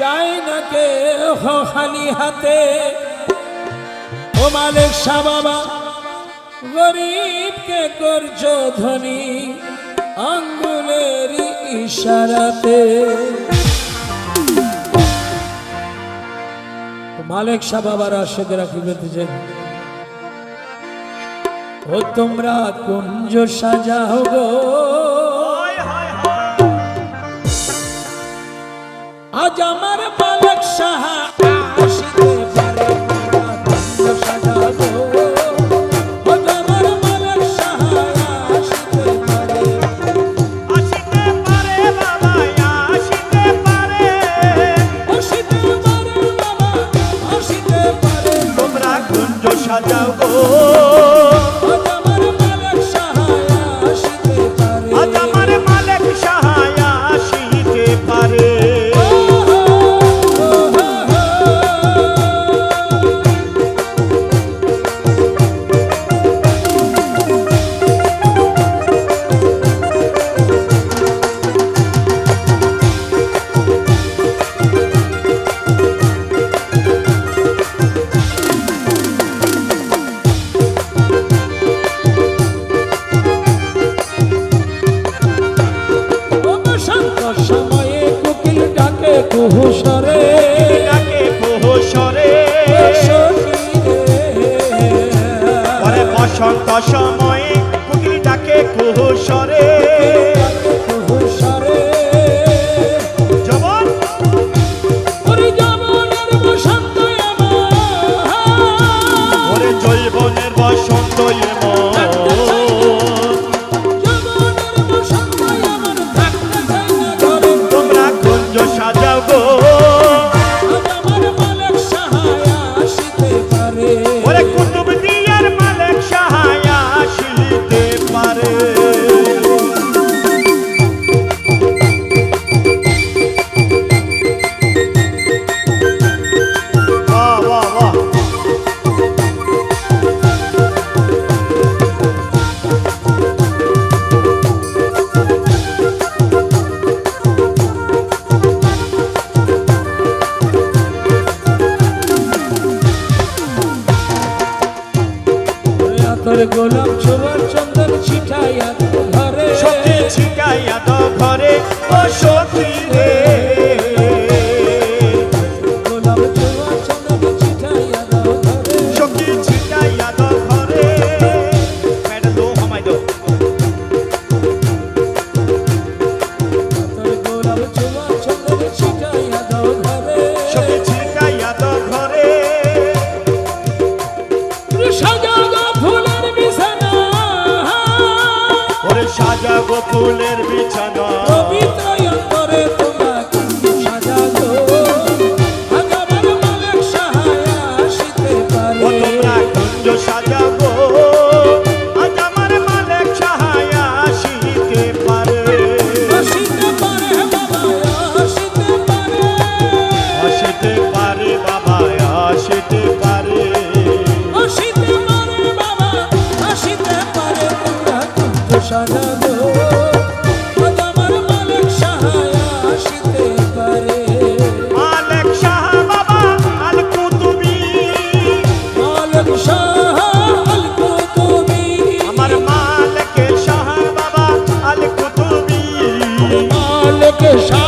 যায় না কে হানি হাতে। ও মালিক শাহ বাবা, গরিবকে করছ ধনী আঙ্গুলের ইশারাতে। মালিক শাহ বাবার আশেখ রাখি বেঁধেছেন ও তোমরা কুঞ্জ সাজাও গো। আমার বালক সাহা। বসন্ত সময়ে কুকিল ডাকে কুহসরে গোলাপ ছোবার চন্দন ছিটাইয়া ফুলের বিছানা Shah.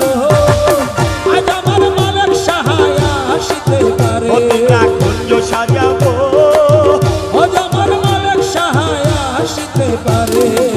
করতে পারে